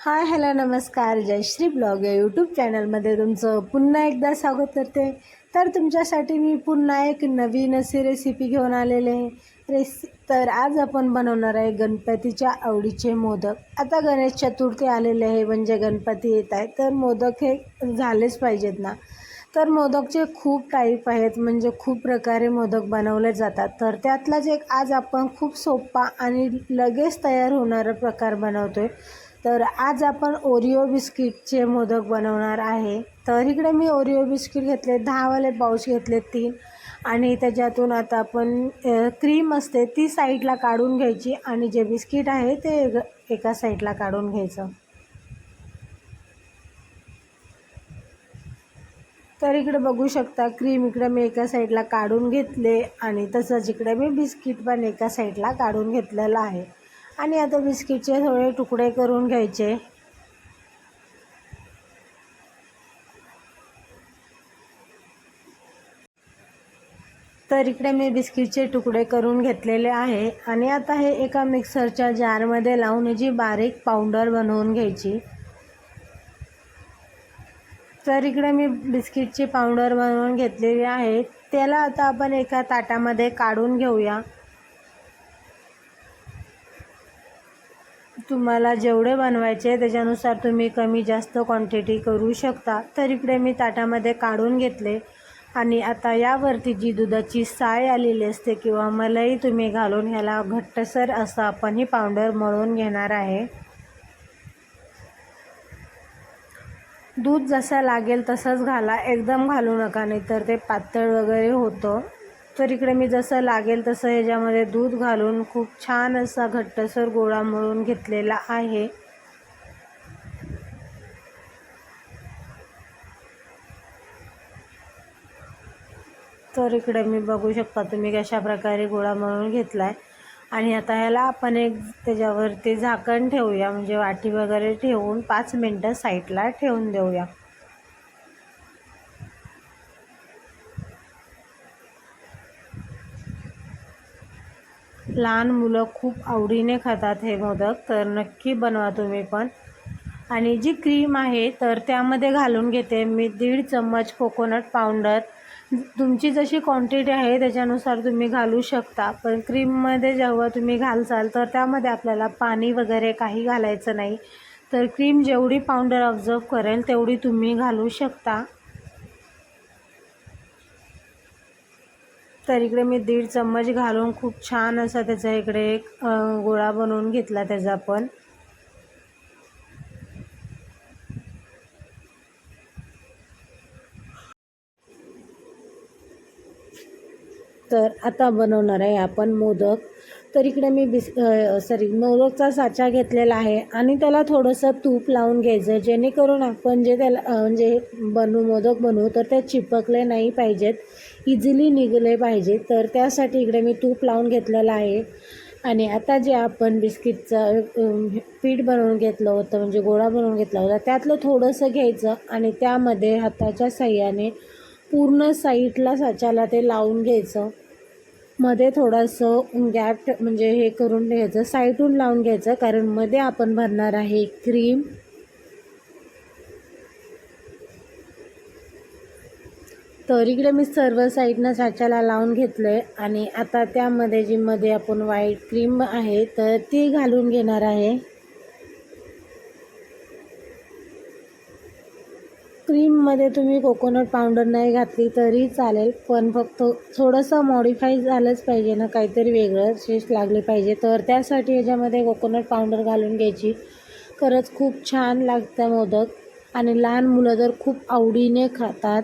Hi hello नमस्कार. Jayashree blog या YouTube चॅनलमध्ये तुमचं पुन्हा एकदा स्वागत करते. तर तुमच्यासाठी मी पुन्हा एक नवीन अशी रेसिपी घेऊन आलेले. आहे रेसि तर आज आपण बनवणार आहे गणपतीच्या आवडीचे मोदक. आता गणेश चतुर्थी आलेले आहे म्हणजे गणपती येत आहे. तर मोदक हे झालेच पाहिजेत ना. तर मोदकचे खूप टाईप आहेत म्हणजे खूप प्रकारे मोदक बनवले जातात. तर त्यातलाच एक आज आपण खूप सोपा आणि लगेच तयार होणारा प्रकार बनवतो आहे तर आज आपण ओरिओ बिस्किटचे मोदक बनवणार आहे. तर इकडे मी ओरिओ बिस्किट घेतले दहावाले पाऊच घेतले तीन. आणि त्याच्यातून आता आपण क्रीम असते ती साईडला काढून घ्यायची आणि जे बिस्किट आहे ते एका साईडला काढून घ्यायचं. तर इकडे बघू शकता क्रीम इकडे मी एका साईडला काढून घेतले आणि तसंच इकडे मी बिस्किट पण एका साईडला काढून घेतलेलं आहे. आणि आता बिस्किटचे थोडे तुकडे करून घ्यायचे. तर इकडे मी बिस्किटचे तुकडे करून घेतलेले आहे. आणि आता हे एका मिक्सरच्या जारमध्ये लावून जी बारीक पावडर बनवून घ्यायची. तर इकडे मी बिस्किटची पावडर बनवून घेतलेली आहे. त्याला आता आपण एका ताटामध्ये काढून घेऊया. तुम्हाला जेवढे बनवायचे त्याच्यानुसार तुम्ही कमी जास्त क्वांटिटी करू शकता. तर इकडे मी ताटामध्ये काढून घेतले. आणि आता यावरती जी दुधाची साय आलेली असते किंवा मलई तुम्ही घालून ह्याला घट्टसर असं आपण ही पावडर मळून घेणार आहे. दूध जसं लागेल तसंच घाला. एकदम घालू नका नाहीतर ते पातळ वगैरे होतं. तर इकडे मी जसं लागेल तसं ह्याच्यामध्ये दूध घालून खूप छान असा घट्टसर गोळा मळून घेतलेला आहे. तर इकडे मी बघू शकता तुम्ही कशा प्रकारे गोळा मळून घेतला आहे आणि आता ह्याला आपण एक त्याच्यावरती झाकण ठेवूया म्हणजे वाटी वगैरे ठेवून पाच मिनटं साईडला ठेवून देऊया. लहान मुलं खूप आवडीने खातात हे मोदक तर नक्की बनवा तुम्ही पण. आणि जी क्रीम आहे तर त्यामध्ये घालून घेते मी दीड चम्मच कोकोनट पावडर तुमची जशी क्वांटिटी आहे त्याच्यानुसार तुम्ही घालू शकता. पण क्रीममध्ये जेव्हा तुम्ही घालसाल तर त्यामध्ये आपल्याला पाणी वगैरे काही घालायचं नाही. तर क्रीम जेवढी पावडर ऑब्झर्व करेल तेवढी तुम्ही घालू शकता. तर इकडे मी दीड चम्मच घालून खूप छान असा त्याचा इकडे एक गोळा बनवून घेतला त्याचा पण. तर आता बनवणार आहे आपण मोदक. तर इकडे मी बिस सॉरी मोदकचा साचा घेतलेला आहे आणि त्याला थोडंसं तूप लावून घ्यायचं जेणेकरून आपण जे त्याला म्हणजे बनवू मोदक बनवू तर ते चिपकले नाही पाहिजेत. इझिली निघले पाहिजे तर त्यासाठी इकडे मी तूप लावून घेतलेलं आहे. आणि आता जे आपण बिस्किटचं पीठ बनवून घेतलं होतं म्हणजे गोळा बनवून घेतला होता त्यातलं थोडंसं घ्यायचं आणि त्यामध्ये हाताच्या साह्याने पूर्ण साईडला साच्याला ते लावून घ्यायचं. मध्ये थोडंसं गॅप म्हणजे हे करून घ्यायचं साईडून लावून घ्यायचं कारण मध्ये आपण भरणार आहे क्रीम. तर इकडे मी सर्व साईडनं साच्याला लावून घेतलं आहे आणि आता त्यामध्ये जी मध्ये आपण व्हाईट क्रीम आहे तर ती घालून घेणार आहे. क्रीममध्ये तुम्ही कोकोनट पावडर नाही घातली तरी चालेल पण फक्त थोडंसं मॉडिफाय झालंच पाहिजे ना काहीतरी वेगळं टेस्ट लागली पाहिजे. तर त्यासाठी याच्यामध्ये कोकोनट पावडर घालून घ्यायची. खरंच खूप छान लागतं मोदक. आणि लहान मुलं तर खूप आवडीने खातात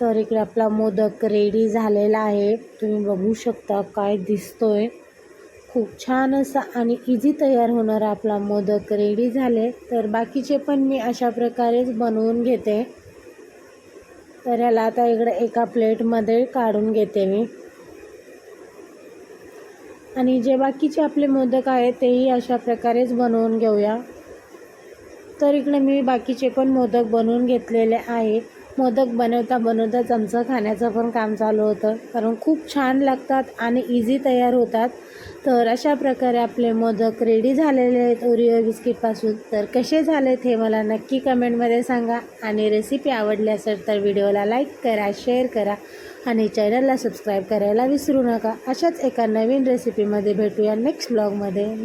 तर इकडे आपला मोदक रेडी झालेला आहे. तुम्ही बघू शकता काय दिसतोय. खूप छान असा आणि इझी तयार होणारा आपला मोदक रेडी झाले. तर बाकीचे पण मी अशा प्रकारेच बनवून घेते. तर ह्याला आता इकडे एका प्लेटमध्ये काढून घेते मी. आणि जे बाकीचे आपले मोदक आहेत तेही अशा प्रकारेच बनवून घेऊया. तर इकडे मी बाकीचे पण मोदक बनवून घेतलेले आहे मोदक बनवता बनवताच आमचं खाण्याचं पण काम चालू होतं. कारण खूप छान लागतात आणि इझी तयार होतात. तर अशा प्रकारे आपले मोदक रेडी झालेले आहेत ओरिओ बिस्किटपासून तर कसे झालेत हे मला नक्की कमेंटमध्ये सांगा. आणि रेसिपी आवडली असेल तर व्हिडिओला लाईक करा शेअर करा. आणि चॅनलला सबस्क्राईब करायला विसरू नका. अशाच एका नवीन रेसिपीमध्ये भेटूया नेक्स्ट ब्लॉगमध्ये